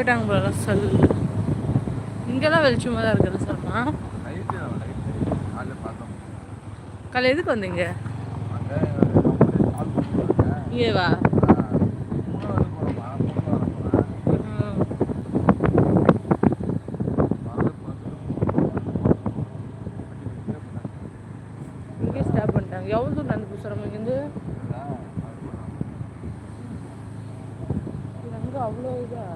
போயிட்டாங்க போல சொல் இங்கெல்லாம் வெளிச்சமாக தான் இருக்குது பார்த்தோம் காலை எதுக்கு வந்தீங்க அங்கே கால் பண்ணுறாங்க இங்கே வா மூணாவது போகிறோமா மூணு வர போகிறேன் ம். இங்கே ஸ்டாப் பண்ணிட்டாங்க எவ்வளோ தூரம் நடந்து பூசுகிறோம் இங்கேருந்து இது அங்கே அவ்வளோ இதா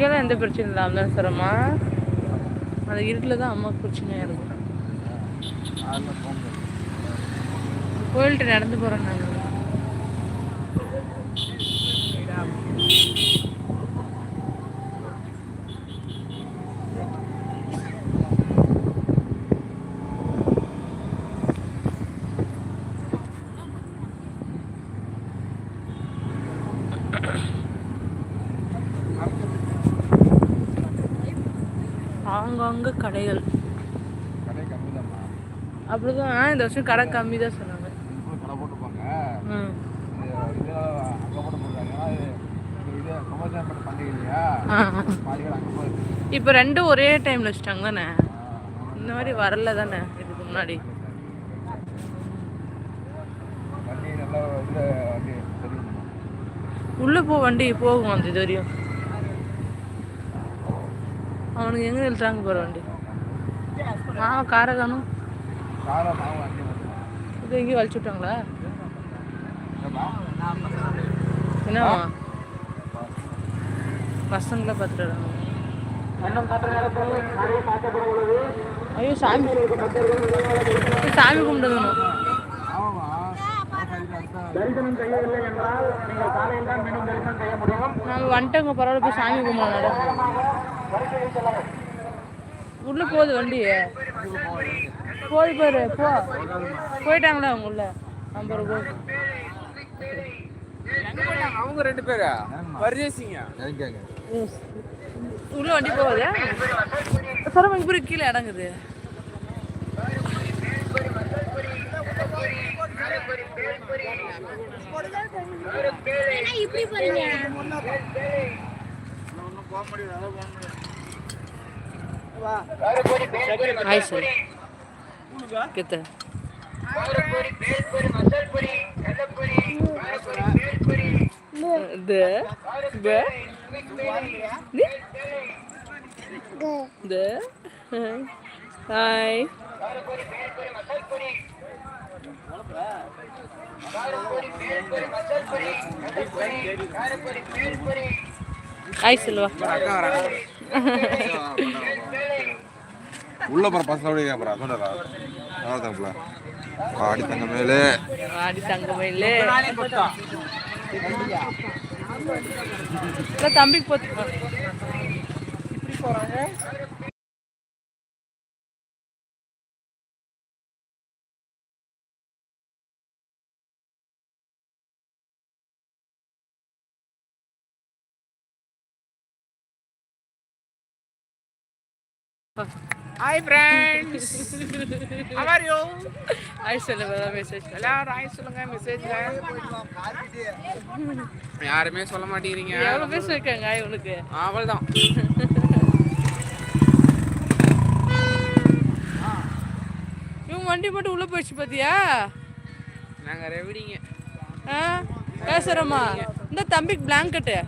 இங்கெல்லாம் எந்த பிரச்சனையும் இல்லை அதான் சிரமா அந்த இருட்டில் தான் அம்மாவுக்கு பிரச்சனையாக இருக்கும் கோயில்கிட்ட நடந்து போகிறோம் நாங்கள் ஆங்காங்க கடைகள். அப்படிதான். இந்த வருஷம் கடை கம்மி தான் சொன்னாங்க இப்போ ரெண்டும் ஒரே டைமில் வச்சிட்டாங்க தானே? இந்த மாதிரி வரல தானே இதுக்கு முன்னாடி? உள்ளே போ வண்டி போகும் அந்த இது வரையும். அவனுக்கு எங்கே நிறுத்துறாங்க போகிற வண்டி? மாவன் காரை காணும் இது எங்கேயும் வலிச்சு விட்டாங்களா? என்னவா என்ன பசங்களை பார்த்துட்டு ஐயோ சாமி. சாமி கும்பிடுங்கணும் நாங்கள் வந்துட்டோங்க பரவாயில்ல போய் சாமி கும்பிடலாம். உள்ள போகுது வண்டி. போய் பாரு போ. போயிட்டாங்களா அவங்க உள்ள. நம்பர் போகுது அவங்க ரெண்டு பேரா? பர்ஜேசிங்க உள்ள வண்டி போகுது. சரம் இங்க போய் கீழே இடங்குது இப்படி போறீங்க. ஹாய் சார் கித்த ஹாய் ஹாய் செல்வா உள்ள போற பசங்களோட அப்புறம் சொல்றா அவ்வளோதான்ல ஆடி தங்க மேலே. ஆடி தங்கமயிலே இல்ல தம்பிக்கு போத்து இப்படி போறாங்க. Hi friends how are you hi Selva message எல்லாரும் ஹாய் சொல்லுங்க மெசேஜ்ல யாருமே சொல்ல மாட்டேங்கிறீங்க. எவ்வளவு பேர் இருக்காங்க ஹாய் உனக்கு? அவள் தான் இவன் வண்டி மட்டும் உள்ள போயிடுச்சு பாத்தியா? நாங்க ரெவடிங்க. ஆ? பேசுறமா இந்த தம்பிக்கு பிளாங்கெட்டு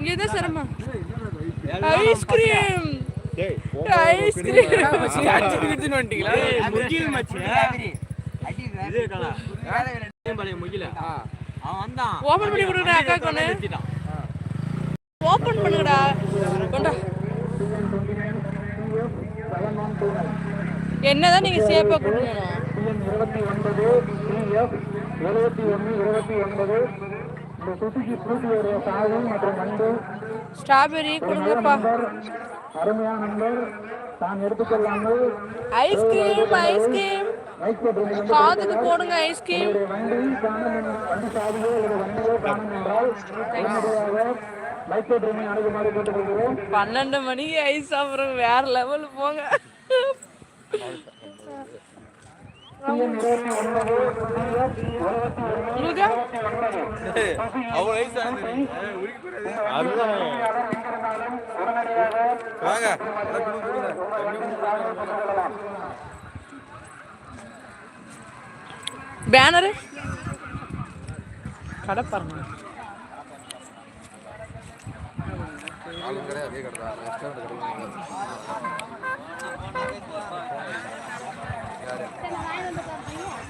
இங்க தான் சிரமா ஐஸ்கிரீம். ஐஸ்கிரீம் வந்துட்டீங்களா முகில் மச்சி இது கலா பழைய முகில அவன் வந்தான் ஓபன் பண்ணி கொடுடா அக்கா கொண்டு ஓபன் பண்ணுங்கடா கொண்டா என்னதான் நீங்க சேஃபா கொடுக்கணும் இருபத்தி ஒன்பது எழுபத்தி ஒன்று இருபத்தி ஒன்பது இந்த சுசுகி ஃப்ரூட்டியோடைய சாகு மற்றும் நண்டு ஸ்ட்ராபெரி கொடுங்கப்பா. அருமையான நம்பர் தான் எடுத்துக்கொள்ளாமல் ஐஸ்கிரீம் ஐஸ்கிரீம் காதுக்கு போடுங்க ஐஸ்கிரீம் பன்னெண்டு மணிக்கு ஐஸ் சாப்பிட்றோம் வேற லெவல் போங்க. டிஎன் இருபத்தி ஒன்பது டிஎஸ் இருபத்தி ஒன்று உங்களுக்கு கிடையாது உடனடியாக வாங்க பேனரு கடை பாருங்க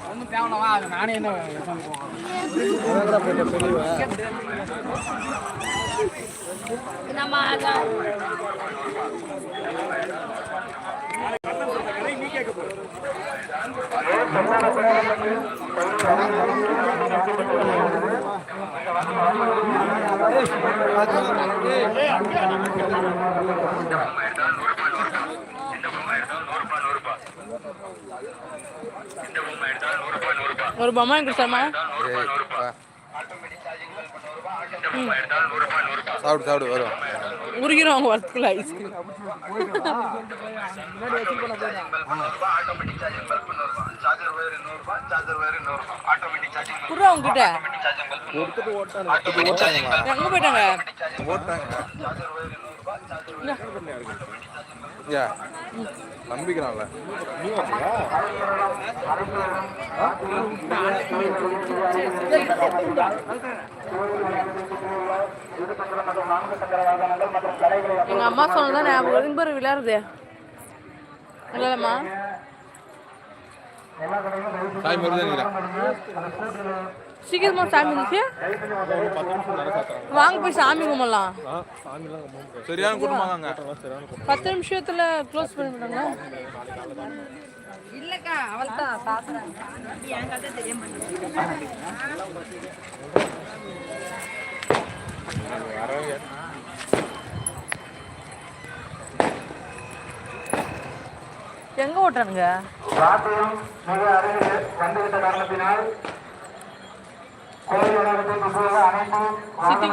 ஒன்றும் தேவையில்லவா அது நானே என்ன பேசாம போவேன். ஒரு பொம்மை கொடுத்தாமா சாப்பிடு சாப்பிடு வரும். உருகிறோம் அவங்க வரத்துக்குள்ள ஐஸ்கிரீம் குடுறா உங்ககிட்ட எங்க போயிட்டாங்க? நம்பிக்கிறான்ல. எங்க அம்மா சொன்னதான் ஞாபகம் பாரு விளையாடுது இல்லம்மா மருதான் சீக்கிரமா சாமி இருந்துச்சு வாங்க போய் சாமி கும்பிடலாம். சரியான கூட்டமாக அங்க பத்து நிமிஷத்துல க்ளோஸ் பண்ணிவிடுங்க இல்லக்கா அவள் தான் என் கதை தெரிய எங்க ஓட்டானுங்க ராத்திரம் மிக அருகில் வந்துவிட்ட காரணத்தினால் கோயில் வளாகத்தில் இப்போது அனைத்து சிட்டி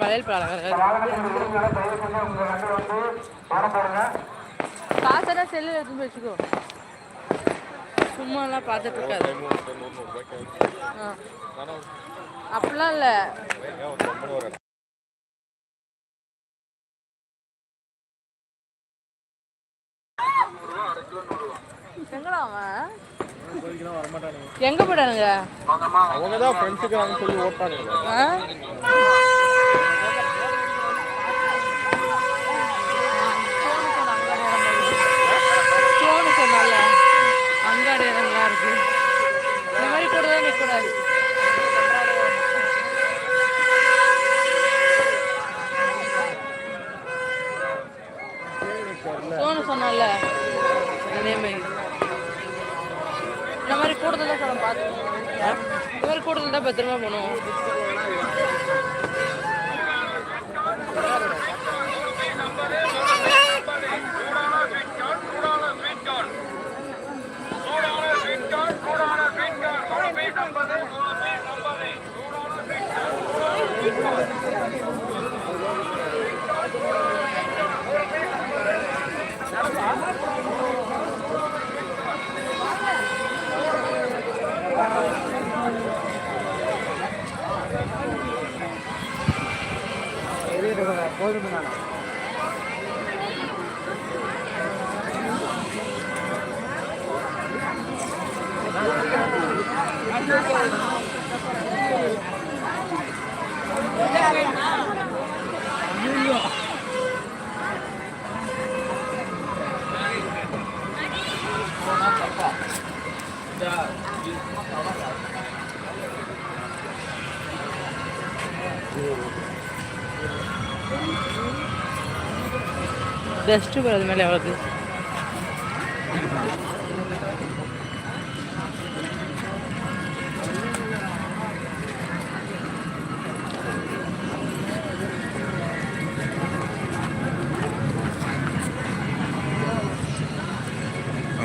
வளையல் காசெல்லாம் எடுத்து வச்சுக்கோ. சும்மாலாம் பார்த்துட்டு இருக்காது. அப்படிலாம் இல்லை. எங்கடா அவன்? எங்க போயிட்டானுங்க? அவங்க தான் ஃப்ரெண்ட்ஸுக்கு சொல்லி ஓட்டானுங்க சொன்னால இந்த மாதிரி. இந்த மாதிரி கூடுதல் தான் சார் பார்த்துக்கணும். இந்த மாதிரி கூடுதல் தான் பத்திரமா போகணும். ボリムなの。டஸ்ட்டு போகிறது மேலே எவ்வளோ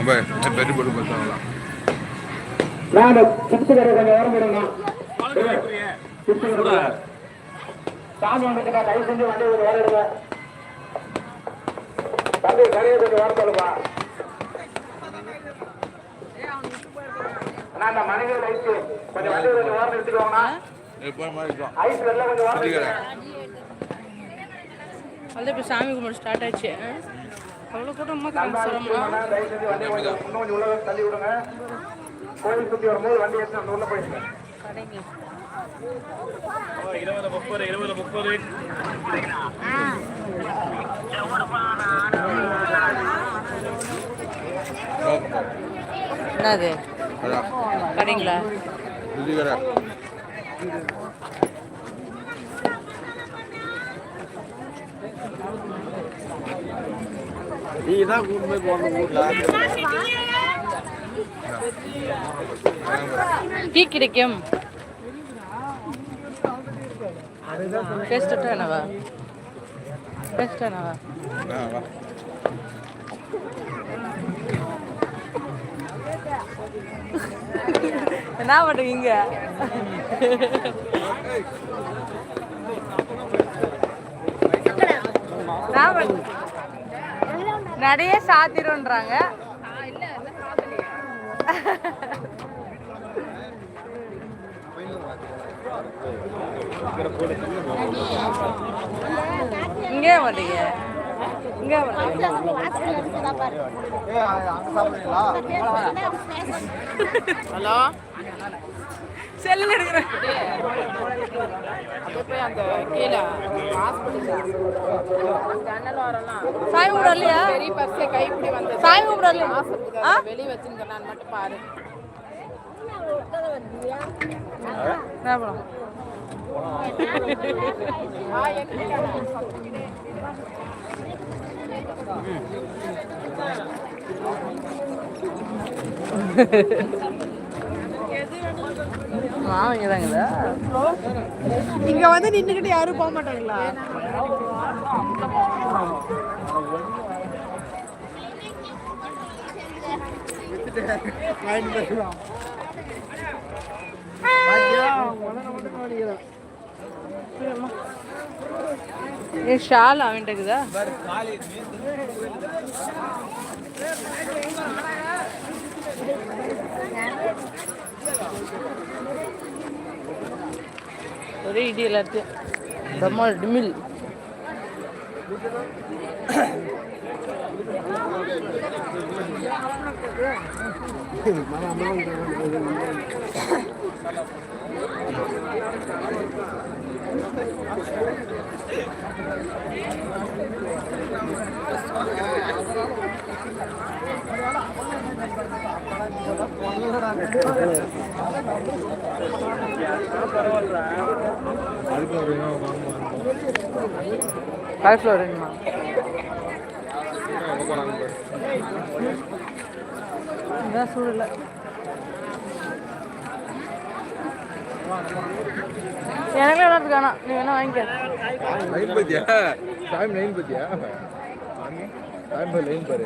பாய் பெரிய போட்டு பார்த்தாங்களா? நான் சிப்ஸ் கடை கொஞ்சம் ஓரம் விடுங்க சிப்ஸ் கடை சாமி வந்துட்டுக்கா தயவு செஞ்சு வண்டி கொஞ்சம் ஓரம் எடுங்க தம்பி கடையை கொஞ்சம் ஓரம் சொல்லுப்பா அந்த மனைவியோட ஐஸ். கொஞ்சம் வண்டி கொஞ்சம் ஓரம் எடுத்துக்கோங்கண்ணா. ஐஸ் வெளில கொஞ்சம் ஓரம் இப்போ சாமி கும்பிட்டு ஸ்டார்ட் ஆச்சு. அவ்வளோ கூட்டமாக வண்டியை கொஞ்சம் இன்னும் கொஞ்சம் உள்ள தள்ளி விடுங்க. கோயில் சுத்தி வரும்போது வண்டி எடுத்து அந்த உள்ள போயிடுங்க. கடைங்க பெரிய கடை நீ தான் கூட்டு போய் போன ஊர்ல டீ கிடைக்கும். டேஸ்ட் என்னவா? டேஸ்ட் என்னவா? என்ன பண்ணுவீங்க? என்ன நிறைய சாத்திரம்ன்றாங்க. இங்கே மாட்டீங்க. இங்கே ஹலோ? செல்லில் இருக்கிறேன் அப்படியே போய் அந்த கீழே சாமி கும்பிட இல்லையா பெரிய பஸ்ஸே கைப்பிடி வந்து சாமி கும்பிட இல்லையா? வெளியே வச்சுருந்தேன் மட்டும் பாரு. என்ன இங்க வந்து நின்னுக்கிட்டு யாரும் போக மாட்டாங்களா? ఏ షాల్ అవింట కదా ஒரே இடி எல்லாத்தையும் டம்மால் டிமில் காலிஃப்ளவர் வேணுமா? இதான் சூடு எனக்கு எல்லாத்துக்கு வேணாம் நீ வேணா வாங்கிக்க நைன் பத்தியா டைம் நைன் பத்தியா டைம் லைன் பாரு